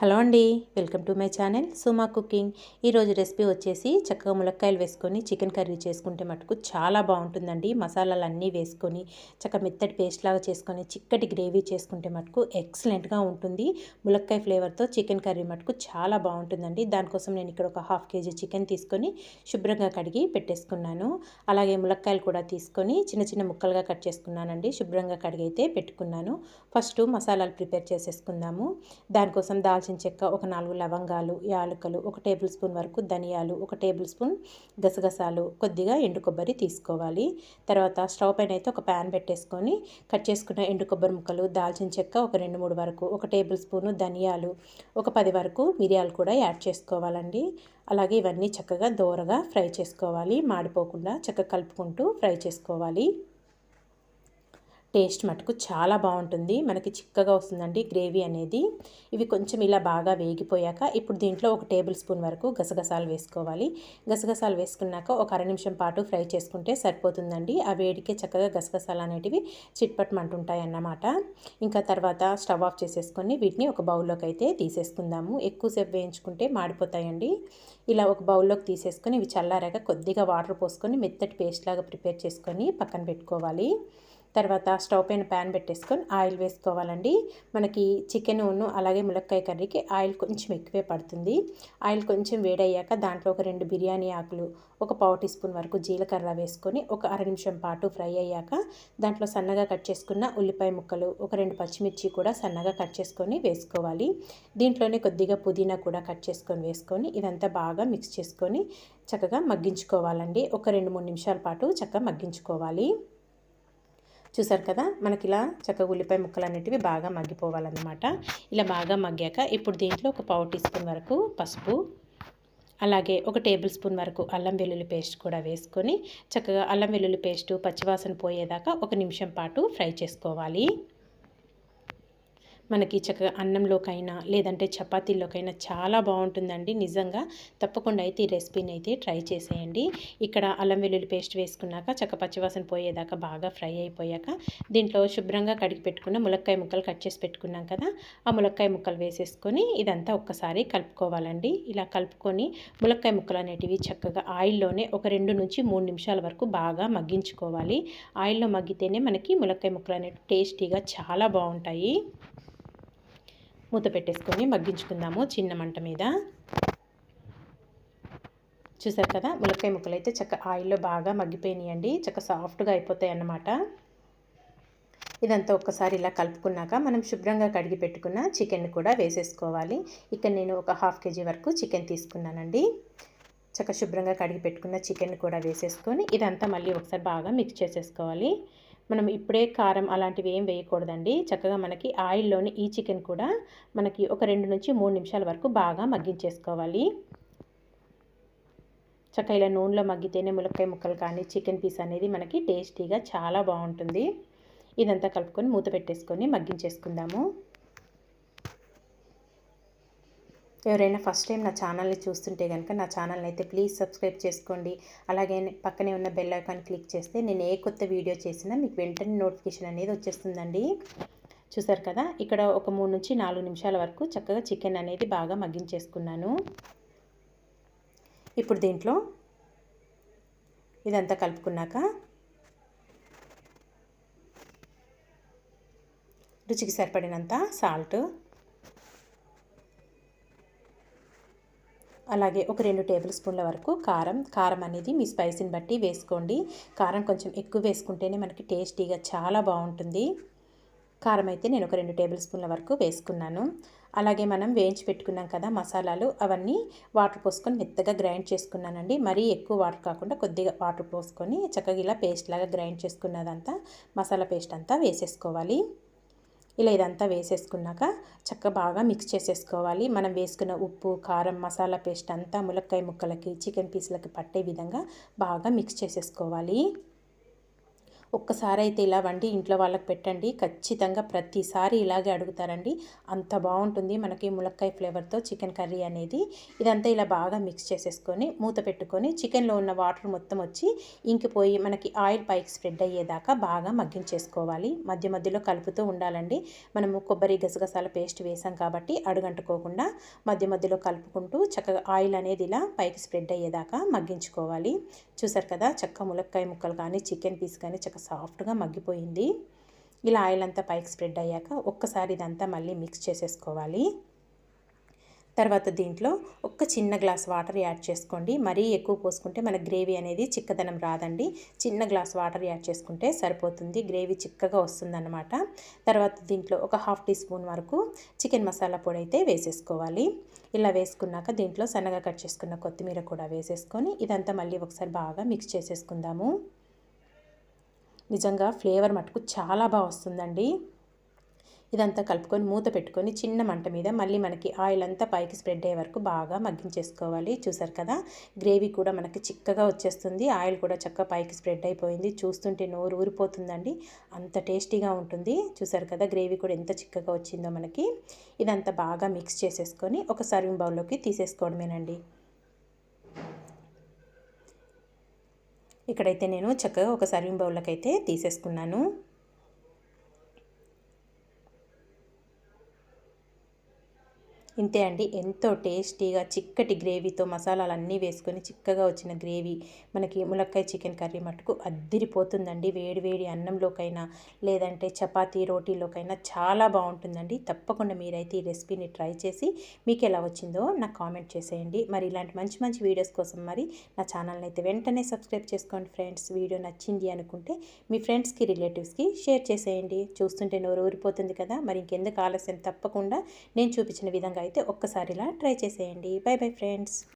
Hello అండి welcome to my channel Suma cooking. ఈరోజు recipe వచ్చేసి చక్కగా ములక్కాయలు వేసుకొని చికెన్ కర్రీ చేసుకుంటే మటుకు చాలా బాగుంటుందండి. మసాలాలు అన్నీ వేసుకొని చక్కగా మెత్తటి పేస్ట్ లాగా చేసుకొని చిక్కటి గ్రేవీ చేసుకుంటే మటుకు ఎక్సలెంట్గా ఉంటుంది. ములక్కాయ ఫ్లేవర్తో చికెన్ కర్రీ మటుకు చాలా బాగుంటుందండి. దానికోసం నేను ఇక్కడ ఒక హాఫ్ కేజీ చికెన్ తీసుకొని శుభ్రంగా కడిగి పెట్టేసుకున్నాను. అలాగే ములక్కాయలు కూడా తీసుకొని చిన్న చిన్న ముక్కలుగా కట్ చేసుకున్నానండి. శుభ్రంగా కడిగి అయితే పెట్టుకున్నాను. ఫస్ట్ మసాలాలు ప్రిపేర్ చేసేసుకుందాము. దానికోసం దాల్చిన దాల్చిన చెక్క ఒక నాలుగు లవంగాలు యాలకులు ఒక టేబుల్ స్పూన్ వరకు ధనియాలు ఒక టేబుల్ స్పూన్ గసగసాలు కొద్దిగా ఎండు కొబ్బరి తీసుకోవాలి. తర్వాత స్టవ్ పైన అయితే ఒక ప్యాన్ పెట్టేసుకొని కట్ చేసుకున్న ఎండు కొబ్బరి ముక్కలు దాల్చిన చెక్క ఒక రెండు మూడు వరకు ఒక టేబుల్ స్పూను ధనియాలు ఒక పది వరకు మిరియాలు కూడా యాడ్ చేసుకోవాలండి. అలాగే ఇవన్నీ చక్కగా దోరగా ఫ్రై చేసుకోవాలి మాడిపోకుండా చక్కగా కలుపుకుంటూ ఫ్రై చేసుకోవాలి. టేస్ట్ మటుకు చాలా బాగుంటుంది. మనకి చిక్కగా వస్తుందండి గ్రేవీ అనేది. ఇవి కొంచెం ఇలా బాగా వేగిపోయాక ఇప్పుడు దీంట్లో ఒక టేబుల్ స్పూన్ వరకు గసగసాలు వేసుకోవాలి. గసగసాలు వేసుకున్నాక ఒక అర నిమిషం పాటు ఫ్రై చేసుకుంటే సరిపోతుందండి. ఆ వేడికే చక్కగా గసగసాలు అనేటివి చిట్పట్టమంటుంటాయి అన్నమాట ఇంకా తర్వాత స్టవ్ ఆఫ్ చేసేసుకొని వీటిని ఒక బౌల్లోకి అయితే తీసేసుకుందాము. ఎక్కువసేపు వేయించుకుంటే మాడిపోతాయండి. ఇలా ఒక బౌల్లోకి తీసేసుకొని ఇవి చల్లారాక కొద్దిగా వాటర్ పోసుకొని మెత్తటి పేస్ట్ లాగా ప్రిపేర్ చేసుకొని పక్కన పెట్టుకోవాలి. తర్వాత స్టవ్ పైన ప్యాన్ పెట్టేసుకొని ఆయిల్ వేసుకోవాలండి. మనకి చికెన్ ఉన్ను అలాగే ములక్కాయ కర్రీకి ఆయిల్ కొంచెం ఎక్కువే పడుతుంది. ఆయిల్ కొంచెం వేడయ్యాక దాంట్లో ఒక రెండు బిర్యానీ ఆకులు ఒక పావు టీ స్పూన్ వరకు జీలకర్ర వేసుకొని ఒక అర నిమిషం పాటు ఫ్రై అయ్యాక దాంట్లో సన్నగా కట్ చేసుకున్న ఉల్లిపాయ ముక్కలు ఒక రెండు పచ్చిమిర్చి కూడా సన్నగా కట్ చేసుకొని వేసుకోవాలి. దీంట్లోనే కొద్దిగా పుదీనా కూడా కట్ చేసుకొని వేసుకొని ఇదంతా బాగా మిక్స్ చేసుకొని చక్కగా మగ్గించుకోవాలండి. ఒక రెండు మూడు నిమిషాల పాటు చక్కగా మగ్గించుకోవాలి. చూసారు కదా మనకి ఇలా చక్కగా ఉల్లిపాయ ముక్కలు అనేటివి బాగా మగ్గిపోవాలన్నమాట. ఇలా బాగా మగ్గాక ఇప్పుడు దీంట్లో ఒక పావు టీ స్పూన్ వరకు పసుపు అలాగే ఒక టేబుల్ స్పూన్ వరకు అల్లం వెల్లుల్లి పేస్ట్ కూడా వేసుకొని చక్కగా అల్లం వెల్లుల్లి పేస్టు పచ్చివాసన పోయేదాకా ఒక నిమిషం పాటు ఫ్రై చేసుకోవాలి. మనకి చక్కగా అన్నంలోకైనా లేదంటే చపాతీల్లోకైనా చాలా బాగుంటుందండి. నిజంగా తప్పకుండా అయితే ఈ రెసిపీని అయితే ట్రై చేసేయండి. ఇక్కడ అల్లం వెల్లుల్లి పేస్ట్ వేసుకున్నాక చక్క పచ్చివాసన పోయేదాకా బాగా ఫ్రై అయిపోయాక దీంట్లో శుభ్రంగా కడిగి పెట్టుకున్న ములక్కాయ ముక్కలు కట్ చేసి పెట్టుకున్నాం కదా ఆ ములక్కాయ ముక్కలు వేసేసుకొని ఇదంతా ఒక్కసారి కలుపుకోవాలండి. ఇలా కలుపుకొని ములక్కాయ ముక్కలు అనేటివి చక్కగా ఆయిల్లోనే ఒక రెండు నుంచి మూడు నిమిషాల వరకు బాగా మగ్గించుకోవాలి. ఆయిల్లో మగ్గితేనే మనకి ములక్కాయ ముక్కలు అనేవి టేస్టీగా చాలా బాగుంటాయి. మూత పెట్టేసుకొని మగ్గించుకుందాము చిన్న మంట మీద. చూసారు కదా ములక్కాయ ముక్కలు అయితే చక్క ఆయిల్లో బాగా మగ్గిపోయినాయండి. చక్క సాఫ్ట్గా అయిపోతాయి అన్నమాట. ఇదంతా ఒక్కసారి ఇలా కలుపుకున్నాక మనం శుభ్రంగా కడిగి పెట్టుకున్న చికెన్ కూడా వేసేసుకోవాలి. ఇక్కడ నేను ఒక హాఫ్ కేజీ వరకు చికెన్ తీసుకున్నానండి. చక్క శుభ్రంగా కడిగి పెట్టుకున్న చికెన్ కూడా వేసేసుకొని ఇదంతా మళ్ళీ ఒకసారి బాగా మిక్స్ చేసేసుకోవాలి. మనం ఇప్పుడే కారం అలాంటివి ఏం వేయకూడదండి. చక్కగా మనకి ఆయిల్లోని ఈ చికెన్ కూడా మనకి ఒక రెండు నుంచి మూడు నిమిషాల వరకు బాగా మగ్గించేసుకోవాలి. చక్కగా ఇలా నూనెలో మగ్గితేనే ములక్కాయ ముక్కలు కానీ చికెన్ పీస్ అనేది మనకి టేస్టీగా చాలా బాగుంటుంది. ఇదంతా కలుపుకొని మూత పెట్టేసుకొని మగ్గించేసుకుందాము. ఎవరైనా ఫస్ట్ టైం నా ఛానల్ని చూస్తుంటే కనుక నా ఛానల్ని అయితే ప్లీజ్ సబ్స్క్రైబ్ చేసుకోండి. అలాగే పక్కనే ఉన్న బెల్ ఐకాన్ క్లిక్ చేస్తే నేను ఏ కొత్త వీడియో చేసినా మీకు వెంటనే నోటిఫికేషన్ అనేది వచ్చేస్తుందండి. చూసారు కదా? ఇక్కడ ఒక మూడు నుంచి నాలుగు నిమిషాల వరకు చక్కగా చికెన్ అనేది బాగా మగ్గించేసుకున్నాను. ఇప్పుడు దీంట్లో ఇదంతా కలుపుకున్నాక రుచికి సరిపడినంత సాల్ట్ అలాగే ఒక రెండు టేబుల్ స్పూన్ల వరకు కారం. కారం అనేది మీ స్పైసీని బట్టి వేసుకోండి. కారం కొంచెం ఎక్కువ వేసుకుంటేనే మనకి టేస్టీగా చాలా బాగుంటుంది. కారం అయితే నేను ఒక రెండు టేబుల్ స్పూన్ల వరకు వేసుకున్నాను. అలాగే మనం వేయించి పెట్టుకున్నాం కదా మసాలాలు అవన్నీ వాటర్ పోసుకొని మెత్తగా గ్రైండ్ చేసుకున్నానండి. మరీ ఎక్కువ వాటర్ కాకుండా కొద్దిగా వాటర్ పోసుకొని చక్కగా ఇలా పేస్ట్ లాగా గ్రైండ్ చేసుకున్నదంతా మసాలా పేస్ట్ అంతా వేసేసుకోవాలి. ఇలా ఇదంతా వేసేసుకున్నాక చక్క బాగా మిక్స్ చేసేసుకోవాలి. మనం వేసుకున్న ఉప్పు కారం మసాలా పేస్ట్ అంతా ములక్కాయ ముక్కలకి చికెన్ పీసులకి పట్టే విధంగా బాగా మిక్స్ చేసేసుకోవాలి. ఒక్కసారి అయితే ఇలా వండి ఇంట్లో వాళ్ళకి పెట్టండి. ఖచ్చితంగా ప్రతిసారి ఇలాగే అడుగుతారండి. అంత బాగుంటుంది మనకి ములక్కాయ ఫ్లేవర్తో చికెన్ కర్రీ అనేది. ఇదంతా ఇలా బాగా మిక్స్ చేసేసుకొని మూత పెట్టుకొని చికెన్లో ఉన్న వాటర్ మొత్తం వచ్చి ఇంకిపోయి మనకి ఆయిల్ పైకి స్ప్రెడ్ అయ్యేదాకా బాగా మగ్గించేసుకోవాలి. మధ్య మధ్యలో కలుపుతూ ఉండాలండి. మనము కొబ్బరి గసగసాల పేస్ట్ వేసాం కాబట్టి అడుగంటుకోకుండా మధ్య మధ్యలో కలుపుకుంటూ చక్కగా ఆయిల్ అనేది ఇలా పైకి స్ప్రెడ్ అయ్యేదాకా మగ్గించుకోవాలి. చూసారు కదా చక్క ములక్కాయ ముక్కలు కానీ చికెన్ పీస్ కానీ చక్క సాఫ్ట్గా మగ్గిపోయింది. ఇలా ఆయిల్ అంతా పైకి స్ప్రెడ్ అయ్యాక ఒక్కసారి ఇదంతా మళ్ళీ మిక్స్ చేసేసుకోవాలి. తర్వాత దీంట్లో ఒక చిన్న గ్లాస్ వాటర్ యాడ్ చేసుకోండి. మరీ ఎక్కువ పోసుకుంటే మన గ్రేవీ అనేది చిక్కదనం రాదండి. చిన్న గ్లాస్ వాటర్ యాడ్ చేసుకుంటే సరిపోతుంది. గ్రేవీ చిక్కగా వస్తుందన్నమాట. తర్వాత దీంట్లో ఒక హాఫ్ టీ స్పూన్ వరకు చికెన్ మసాలా పొడి అయితే వేసేసుకోవాలి. ఇలా వేసుకున్నాక దీంట్లో సన్నగా కట్ చేసుకున్న కొత్తిమీర కూడా వేసేసుకొని ఇదంతా మళ్ళీ ఒకసారి బాగా మిక్స్ చేసేసుకుందాము. నిజంగా ఫ్లేవర్ మటుకు చాలా బాగా వస్తుందండి. ఇదంతా కలుపుకొని మూత పెట్టుకొని చిన్న మంట మీద మళ్ళీ మనకి ఆయిల్ అంతా పైకి స్ప్రెడ్ అయ్యే వరకు బాగా మగ్గించేసుకోవాలి. చూసారు కదా? గ్రేవీ కూడా మనకి చిక్కగా వచ్చేస్తుంది. ఆయిల్ కూడా చక్కగా పైకి స్ప్రెడ్ అయిపోయింది. చూస్తుంటే నోరు ఊరిపోతుందండి. అంత టేస్టీగా ఉంటుంది. చూసారు కదా? గ్రేవీ కూడా ఎంత చిక్కగా వచ్చిందో మనకి. ఇదంతా బాగా మిక్స్ చేసేసుకొని ఒక సర్వింగ్ బౌల్లోకి తీసేసుకోవడమేనండి. ఇక్కడైతే నేను చక్కగా ఒక సర్వింగ్ బౌల్లోకి అయితే తీసేసుకున్నాను. ఇంతే అండి. ఎంతో టేస్టీగా చిక్కటి గ్రేవీతో మసాలాలు అన్నీ వేసుకొని చిక్కగా వచ్చిన గ్రేవీ మనకి ములక్కాయ చికెన్ కర్రీ మటుకు అద్దిరిపోతుందండి. వేడి వేడి అన్నంలోకైనా లేదంటే చపాతీ రోటీలోకైనా చాలా బాగుంటుందండి. తప్పకుండా మీరైతే ఈ రెసిపీని ట్రై చేసి మీకు ఎలా వచ్చిందో నాకు కామెంట్ చేసేయండి. మరి ఇలాంటి మంచి మంచి వీడియోస్ కోసం మరి నా ఛానల్ని అయితే వెంటనే సబ్స్క్రైబ్ చేసుకోండి ఫ్రెండ్స్. వీడియో నచ్చింది అనుకుంటే మీ ఫ్రెండ్స్కి రిలేటివ్స్కి షేర్ చేసేయండి. చూస్తుంటే నోరు ఊరిపోతుంది కదా. మరి ఇంకెందుకు ఆలస్యం? తప్పకుండా నేను చూపించిన విధంగా అయితే ఒక్కసారి ఇలా ట్రై చేసేయండి. Bye bye friends.